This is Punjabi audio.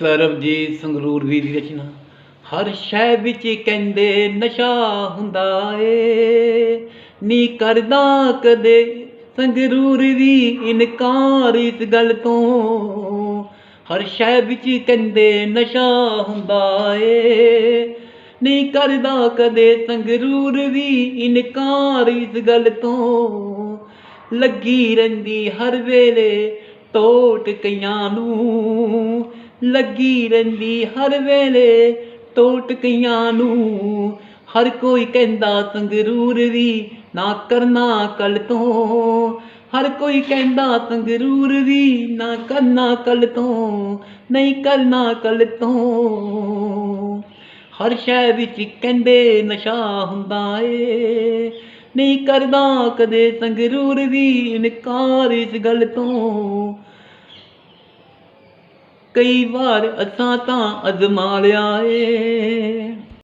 ਸਰਬਜੀਤ ਸੰਗਰੂਰ ਵੀ ਦੀ ਰਚਨਾ। ਹਰ ਸ਼ੈ ਵਿੱਚ ਕਹਿੰਦੇ ਨਸ਼ਾ ਹੁੰਦਾ ਏ। ਨੀ ਕਰਦਾ ਕਦੇ ਸੰਗਰੂਰ ਵੀ ਇਨਕਾਰ ਇਸ ਗੱਲ ਤੋਂ। ਹਰ ਸ਼ੈ ਵਿੱਚ ਕਹਿੰਦੇ ਨਸ਼ਾ ਹੁੰਦਾ ਏ। ਨਹੀਂ ਕਰਦਾ ਕਦੇ ਸੰਗਰੂਰ ਵੀ ਇਨਕਾਰ ਇਸ ਗੱਲ ਤੋਂ। ਲੱਗੀ ਰਹਿੰਦੀ ਹਰ ਵੇਲੇ ਟੋਟ ਕਈਆਂ ਨੂੰ। ਲੱਗੀ ਰਹਿੰਦੀ ਹਰ ਵੇਲੇ ਟੋਟਕੀਆਂ ਨੂੰ। ਹਰ ਕੋਈ ਕਹਿੰਦਾ ਸੰਗਰੂਰ ਵੀ ਨਾ ਕਰਨਾ ਕੱਲ ਤੋਂ। ਹਰ ਕੋਈ ਕਹਿੰਦਾ ਸੰਗਰੂਰ ਵੀ ਨਾ ਕਰਨਾ ਕੱਲ ਤੋਂ, ਨਹੀਂ ਕਰਨਾ ਕੱਲ ਤੋਂ। ਹਰ ਸ਼ੈ ਵਿੱਚ ਕਹਿੰਦੇ ਨਸ਼ਾ ਹੁੰਦਾ ਏ, ਨਹੀਂ ਕਰਦਾ ਕਦੇ ਸੰਗਰੂਰ ਵੀ ਇਨਕਾਰ ਇਸ ਗੱਲ ਤੋਂ। ਕਈ ਵਾਰ ਅਸਾਂ ਤਾਂ ਅਜ਼ਮਾ ਲਿਆ ਏ।